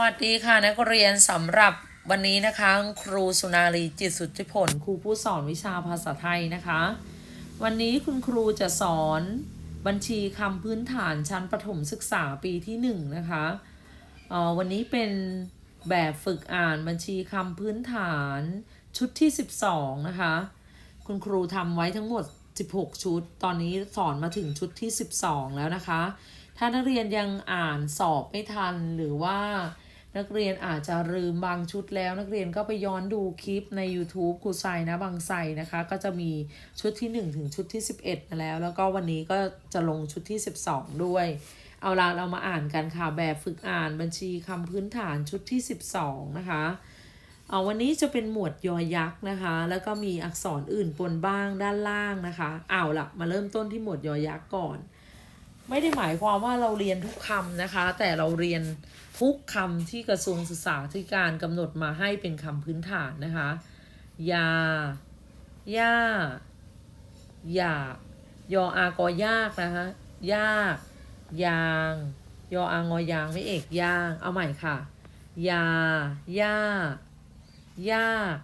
วัสดีค่ะนักเรียนสำหรับวันนี้นะคะครูสุนารีจิตสุทธิผลครูผู้สอนวิชาภาษาไทยนะคะ วันนี้คุณครูจะสอนบัญชีคำพื้นฐานชั้นประถมศึกษาปีที่หนึ่งนะคะออวันนี้เป็นแบบฝึกอ่านบัญชีคำพื้นฐานชุดที่ 12 นะคะ คุณครูทำไว้ทั้งหมด 16 ชุด ตอนนี้สอนมาถึงชุดที่ 12 แล้วนะคะ ถ้านักเรียนยังอ่านสอบไม่ทันหรือว่า นักเรียนอาจจะลืมบางชุดแล้วนักเรียนก็ไปย้อนดูคลิปใน YouTube ครูไซนะบางไซนะคะ ก็จะมีชุดที่ 1 ถึงชุดที่ 11มาแล้ว แล้วก็วันนี้ก็จะลงชุดที่ 12 ด้วย เอาละเรามาอ่านกันค่ะแบบฝึกอ่านบัญชีคำพื้นฐานชุดที่ 12 นะคะเอาวันนี้จะเป็นหมวดยอยักษ์นะคะ แล้วก็มีอักษรอื่นปนบ้างด้านล่างนะคะ เอาละมาเริ่มต้นที่หมวดยอยักษ์ก่อน ไม่ได้หมายความว่าเราเรียนทุกคำนะคะ แต่เราเรียนทุกคำที่กระทรวงศึกษาธิการกำหนดมาให้เป็นคำพื้นฐานนะคะยาย่าอยากยออากอยากนะคะยาก ยาง ยออางอยางไม่เอกยาง เอาใหม่ค่ะ ยาย่ายาก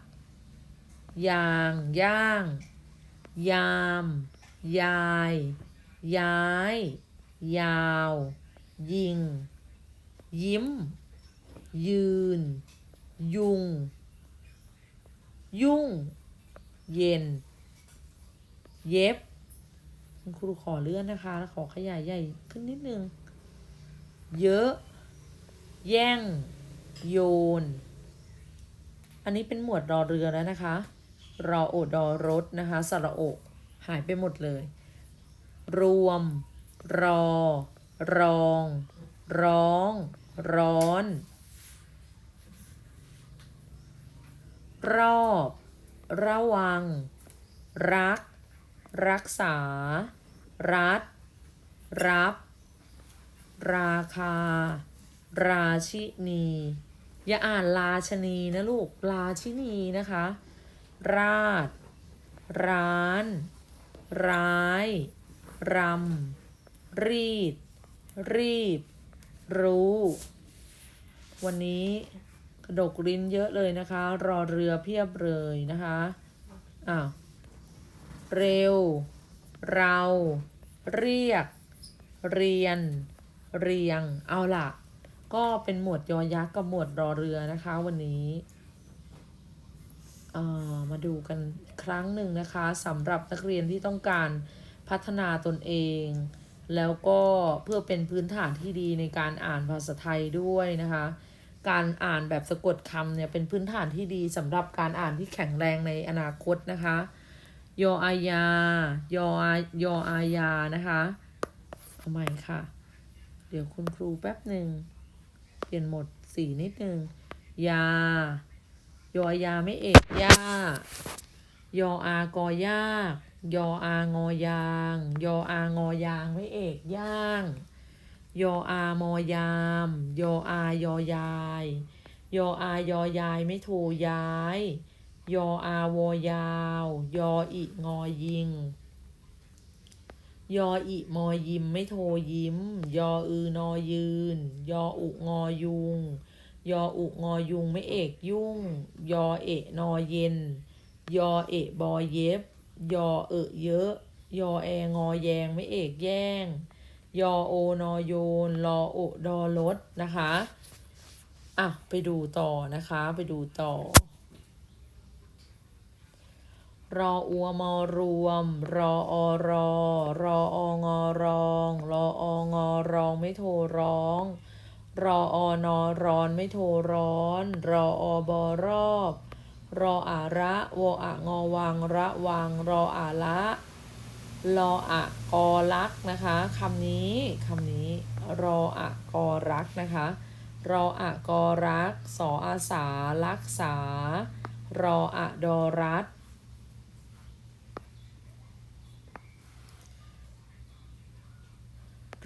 ยาง ย่าง ยาม ยาย ย้าย ยาว ยิง ยิ้ม ยืน ยุง ยุ่ง เย็น เย็บ คุณครูขอเลื่อนนะคะแล้วขอขยายใหญ่ขึ้นนิดนึง เยอะ แย่ง โยน อันนี้เป็นหมวดรอเรือแล้วนะคะ รอโอดอรถนะคะ สระโอหายไปหมดเลย รวม รอ รอง ร้อง ร้อน รอบ ระวัง รัก รักษา รัฐ รับ ราคา ราชินี อย่าอ่านราชนีนะลูก ราชินีนะคะ ราดร้าน ร้าย รำ รีด รีบ รู้ วันนี้กระดกลิ้นเยอะเลยนะคะ รอเรือเพียบเลยนะคะอ้าวเร็ว เรา เรียก เรียน เรียง เอาล่ะ ก็เป็นหมวดยอยักษ์กับหมวดรอเรือนะคะ วันนี้อ่อมาดูกันครั้งหนึ่งนะคะสำหรับนักเรียนที่ต้องการพัฒนาตนเอง แล้วก็เพื่อเป็นพื้นฐานที่ดีในการอ่านภาษาไทยด้วยนะคะ การอ่านแบบสะกดคำเนี่ยเป็นพื้นฐานที่ดีสำหรับการอ่านที่แข็งแรงในอนาคตนะคะยออายายออายออายานะคะเอาใหม่ค่ะ เดี๋ยวคุณครูแป๊บหนึ่งเปลี่ยนหมดสีนิดนึงยายอายาไม่เอกยายออากอยาก ยออางอยาง ยออางอยางไม่เอกย่าง ยออามอยาม ยออายอยาย ยออายอยายไม่โทย้าย ยออาวอยาว ยออิงอยิง ยออิมอยิมไม่โทยิ้ม ยออือนอยืน ยออุงอยุง ยออุงอยุงไม่เอกยุ่ง ยอเอะนอเย็น ยอเอะบอเย็บ ยอเอะเยอะ ยอแองอแยงไม่เอกแย่ง ยอโอนอโยนรอโอดอลดนะคะ อะ ไปดูต่อนะคะ ไปดูต่อ รออัวมอรวม รออรอ รอองอรอง รอองอรองไม่โทรร้อง รออนอร้อนไม่โทรร้อน รออบอรอบ รออาระวออะงอวังระวังรออาละรออะกอรักนะคะคำนี้คำนี้รออะกอรักนะคะรออะกอรักสออาสารักษารออะดอรัฐ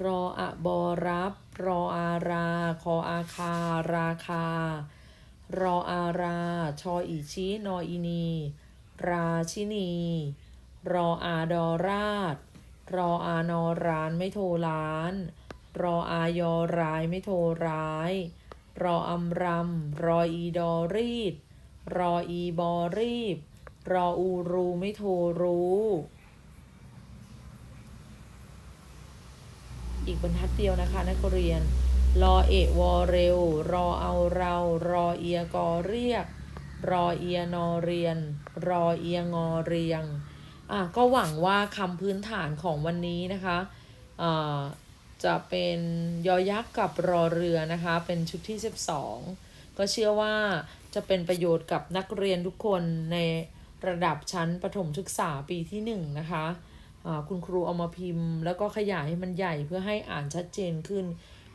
รออะบอรับ รออารา คออาคา ราคา รออารา ชออีชินออีนี ราชินี รออาดอราช รออานอรานไม่โทร้าน รออายอร้ายไม่โทรร้าย รออำรำรออีดอรีด รออีบอรีบ รออูรูไม่โทรรู้ อีกบรรทัดเดียวนะคะนักเรียน รอเอะวอเร็ว รอเอาเรา รอเอียกอเรียก รอเอียนอเรียน รอเอียงอเรียง อะก็หวังว่าคำพื้นฐานของวันนี้นะคะอ่าจะเป็นยอยักษ์กับรอเรือนะคะ เป็นชุดที่ 12 ก็เชื่อว่าจะเป็นประโยชน์กับนักเรียนทุกคนในระดับชั้นประถมศึกษาปีที่ 1 นะคะ คุณครูเอามาพิมพ์ แล้วก็ขยายให้มันใหญ่เพื่อให้อ่านชัดเจนขึ้น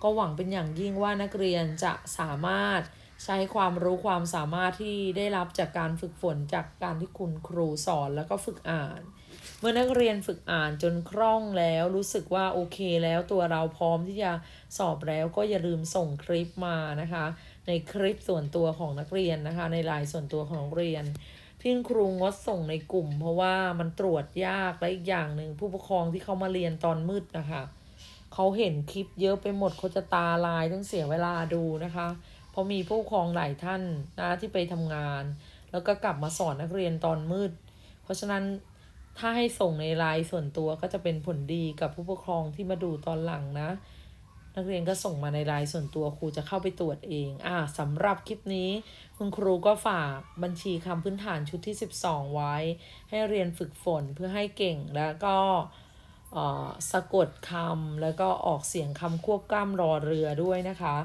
ก็หวังเป็นอย่างยิ่งว่านักเรียนจะสามารถใช้ความรู้ความสามารถที่ได้รับจากการฝึกฝนจากการที่คุณครูสอนแล้วก็ฝึกอ่าน เมื่อนักเรียนฝึกอ่านจนคล่องแล้วรู้สึกว่าโอเคแล้วตัวเราพร้อมที่จะสอบแล้วก็อย่าลืมส่งคลิปมานะคะ ในคลิปส่วนตัวของนักเรียนนะคะ ในไลน์ส่วนตัวของนักเรียนพี่ครูงดส่งในกลุ่ม เพราะว่ามันตรวจยากและอีกอย่างหนึ่งผู้ปกครองที่เขามาเรียนตอนมืดนะคะ เขาเห็นคลิปเยอะไปหมดเขาจะตาลายต้องเสียเวลาดูนะคะ เพราะมีผู้ปกครองหลายท่านนะที่ไปทำงาน แล้วก็กลับมาสอนนักเรียนตอนมืด เพราะฉะนั้นถ้าให้ส่งในไลน์ส่วนตัวก็จะเป็นผลดีกับผู้ปกครองที่มาดูตอนหลังนะ นักเรียนก็ส่งมาในไลน์ส่วนตัวครูจะเข้าไปตรวจเอง อ่าสำหรับคลิปนี้คุณครูก็ฝากบัญชีคำพื้นฐานชุดที่ 12 ไว้ ให้เรียนฝึกฝนเพื่อให้เก่งแล้วก็ สะกดคำแล้วก็ออกเสียงคำควบกล้ำรอเรือด้วยนะคะ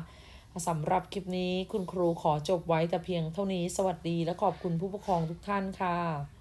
สำหรับคลิปนี้คุณครูขอจบไว้แต่เพียงเท่านี้ สวัสดีและขอบคุณผู้ปกครองทุกท่านค่ะ